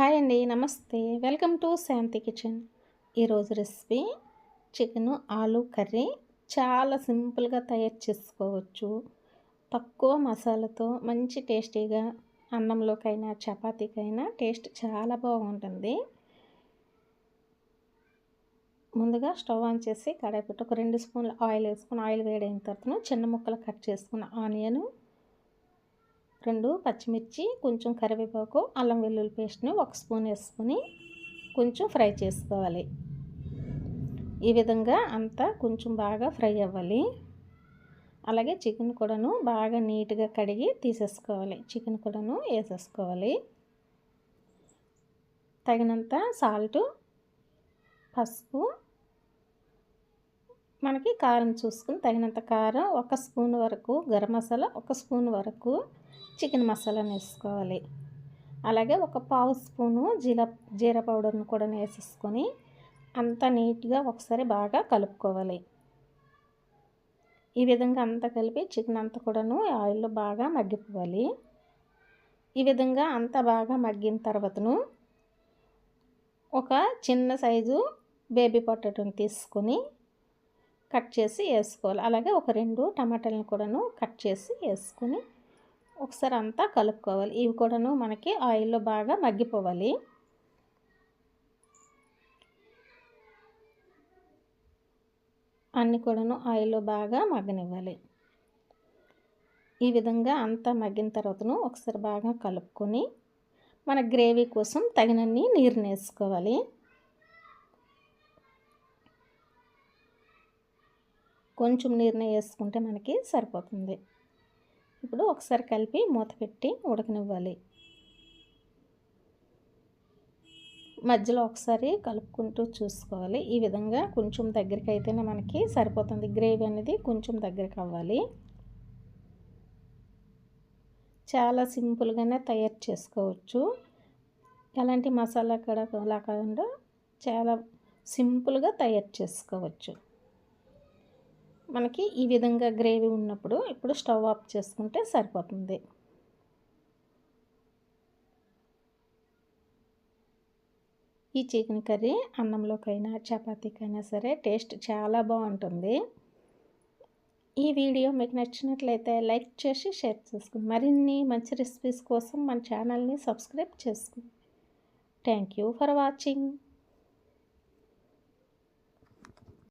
Hi అండి నమస్తే. Welcome to Shanti kitchen. ఈరోజు రెసిపీ చికెన్ ఆలు కర్రీ చాలా సింపుల్గా తయారు చేసుకోవచ్చు. తక్కువ మసాలాతో మంచి టేస్టీగా అన్నంలోకైనా చపాతీకైనా టేస్ట్ చాలా బాగుంటుంది. ముందుగా స్టవ్ ఆన్ చేసి కడాయి పెట్టి ఒక రెండు స్పూన్ల ఆయిల్ వేసుకుని ఆయిల్ వేడైన తర్వాత చిన్న ముక్కలు కట్ చేసుకున్న ఆనియను రెండు పచ్చిమిర్చి కొంచెం కరివేపాకు అల్లం వెల్లుల్లి పేస్ట్ని ఒక స్పూన్ వేసుకొని కొంచెం ఫ్రై చేసుకోవాలి. ఈ విధంగా అంతా కొంచెం బాగా ఫ్రై అవ్వాలి. అలాగే చికెన్ కూడాను బాగా నీట్గా కడిగి తీసేసుకోవాలి. చికెన్ కూడాను వేసేసుకోవాలి. తగినంత సాల్ట్ పసుపు మనకి కారం చూసుకుని తగినంత కారం ఒక స్పూన్ వరకు గరం మసాలా ఒక స్పూన్ వరకు చికెన్ మసాలాను వేసుకోవాలి. అలాగే ఒక పావు స్పూను జీల జీరా పౌడర్ను కూడా వేసేసుకొని అంతా నీట్గా ఒకసారి బాగా కలుపుకోవాలి. ఈ విధంగా అంతా కలిపి చికెన్ అంతా కూడాను ఆయిల్లో బాగా మగ్గిపోవాలి. ఈ విధంగా అంతా బాగా మగ్గిన తర్వాతను ఒక చిన్న సైజు బేబీ పొటాటోని తీసుకొని కట్ చేసి వేసుకోవాలి. అలాగే ఒక రెండు టమాటాలను కూడాను కట్ చేసి వేసుకొని ఒకసారి అంతా కలుపుకోవాలి. ఇవి కూడాను మనకి ఆయిల్లో బాగా మగ్గిపోవాలి. అన్నీ కూడాను ఆయిల్లో బాగా మగ్గనివ్వాలి. ఈ విధంగా అంతా మగ్గిన తర్వాతను ఒకసారి బాగా కలుపుకొని మన గ్రేవీ కోసం తగినన్ని నీరు వేసుకోవాలి. కొంచెం నీరుని వేసుకుంటే మనకి సరిపోతుంది. ఇప్పుడు ఒకసారి కలిపి మూత పెట్టి ఉడకనివ్వాలి. మధ్యలో ఒకసారి కలుపుకుంటూ చూసుకోవాలి. ఈ విధంగా కొంచెం దగ్గరికి అయితేనే మనకి సరిపోతుంది. గ్రేవీ అనేది కొంచెం దగ్గరికి అవ్వాలి. చాలా సింపుల్గానే తయారు చేసుకోవచ్చు. ఎలాంటి మసాలా కూడా కాకుండా చాలా సింపుల్గా తయారు చేసుకోవచ్చు. మనకి ఈ విధంగా గ్రేవీ ఉన్నప్పుడు ఇప్పుడు స్టవ్ ఆఫ్ చేసుకుంటే సరిపోతుంది. ఈ చికెన్ కర్రీ అన్నంలోకైనా చపాతీకైనా సరే టేస్ట్ చాలా బాగుంటుంది. ఈ వీడియో మీకు నచ్చినట్లయితే లైక్ చేసి షేర్ చేసుకుని మరిన్ని మంచి రెసిపీస్ కోసం మన ఛానల్ని సబ్స్క్రైబ్ చేసుకుని థ్యాంక్ యూ ఫర్ వాచింగ్.